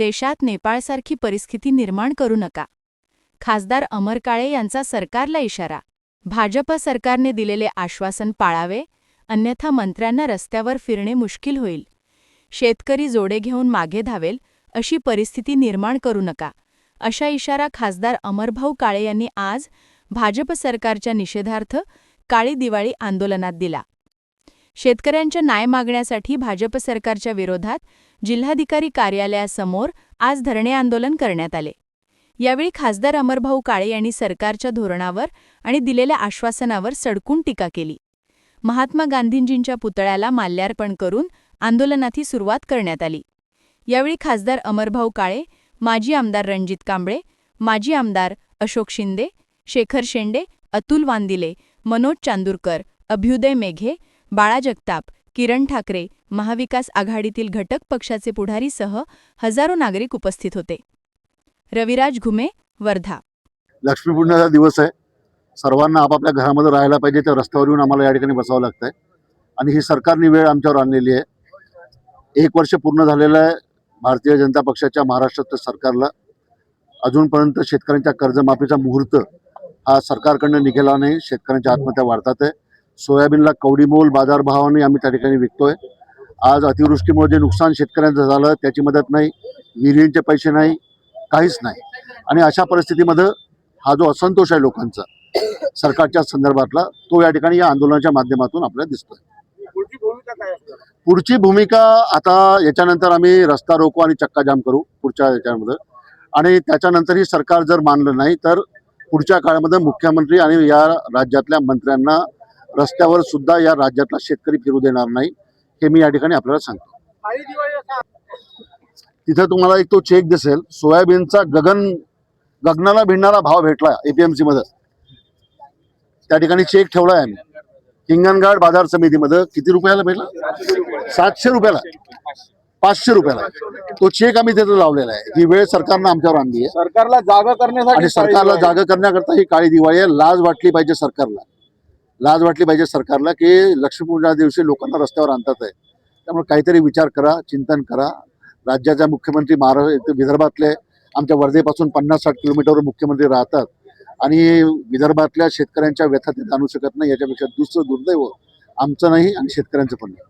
देशात नेपाळसारखी परिस्थिती निर्माण करू नका. खासदार अमर काळे यांचा सरकारला इशारा. भाजप सरकारने दिलेले आश्वासन पाळावे अन्यथा मंत्र्यांना रस्त्यावर फिरणे मुश्किल होईल. शेतकरी जोडे घेऊन मागे धावेल अशी परिस्थिती निर्माण करू नका. अशा इशारा खासदार अमरभाऊ काळे यांनी आज भाजप सरकारच्या निषेधार्थ काळी दिवाळी आंदोलनात दिला. शेतकऱ्यांच्या न्याय मागण्यासाठी भाजप सरकारच्या विरोधात जिल्हाधिकारी कार्यालयासमोर आज धरणे आंदोलन करण्यात आले. यावेळी खासदार अमरभाऊ काळे यांनी सरकारच्या धोरणावर आणि दिलेल्या आश्वासनावर सडकून टीका केली. महात्मा गांधींजींच्या पुतळ्याला माल्यार्पण करून आंदोलनाची सुरुवात करण्यात आली. यावेळी खासदार अमरभाऊ काळे माजी आमदार रणजित कांबळे माजी आमदार अशोक शिंदे शेखर शेंडे अतुल वांदिले मनोज चांदूरकर अभ्युदय मेघे बाळा जगताप किरण ठाकरे महाविकास आघाडीतील घटक पक्षाचे पुढारीसह हजारो नागरिक उपस्थित होते. रविराज घुमे वर्धा. लक्ष्मीपूजनाचा दिवस आहे. सर्वांना आपापल्या घरामध्ये राहायला पाहिजे तर रस्त्यावर येऊन आम्हाला या ठिकाणी बसावं लागतं आहे आणि ही सरकारनी वेळ आमच्यावर आणलेली आहे. एक वर्ष पूर्ण झालेलं आहे भारतीय जनता पक्षाच्या महाराष्ट्रात सरकारला. अजूनपर्यंत शेतकऱ्यांच्या कर्जमाफीचा मुहूर्त हा सरकारकडनं निघाला नाही. शेतकऱ्यांच्या आत्महत्या वाढतात आहे. सोयाबीनला कवडीमोल बाजारभावाने आम्ही त्या ठिकाणी विकतोय. आज अतिवृष्टीमुळे जे नुकसान शेतकऱ्यांचं झालं त्याची मदत नाही विहिरींचे पैसे नाही काहीच नाही. आणि अशा परिस्थितीमध्ये हा जो असंतोष आहे लोकांचा सरकारच्या संदर्भातला तो या ठिकाणी या आंदोलनाच्या माध्यमातून आपल्याला दिसतोय. पुढची भूमिका आता याच्यानंतर आम्ही रस्ता रोको आणि चक्का जाम करू पुढच्या याच्यामध्ये. आणि त्याच्यानंतरही सरकार जर मानलं नाही तर पुढच्या काळामध्ये मुख्यमंत्री आणि या राज्यातल्या मंत्र्यांना रस्त्यावर सुद्धा या राज्यातला शेतकरी फिरू देणार नाही हे मी या ठिकाणी आपल्याला सांगतो. तिथे तुम्हाला एक तो चेक दिसेल सोयाबीनचा गगन गगनाला भिडणारा भाव भेटला एपीएमसी मध्ये. त्या ठिकाणी चेक ठेवलाय आम्ही. हिंगणघाट बाजार समितीमध्ये किती रुपयाला भेटला? सातशे रुपयाला. पाचशे रुपयाला. तो चेक आम्ही तिथे लावलेला आहे. ही वेळ सरकारनं आमच्यावर आणली आहे. सरकारला जागा करण्यासाठी आणि सरकारला जागा करण्याकरता ही काळी दिवाळी आहे. लाज वाटली पाहिजे सरकारला. लाज वाटली पाहिजे सरकारला की लक्ष्मीपूजना दिवशी लोकांना रस्त्यावर आणतात आहे. त्यामुळे काहीतरी विचार करा चिंतन करा. राज्याच्या मुख्यमंत्री महाराष्ट्र विदर्भातले आमच्या वर्धेपासून पन्नास साठ किलोमीटरवर मुख्यमंत्री राहतात. आणि विदर्भातल्या शेतकऱ्यांच्या व्यथा ते जाणू शकत नाही याच्यापेक्षा दुसरं दुर्दैव आमचं नाही आणि शेतकऱ्यांचं पण नाही.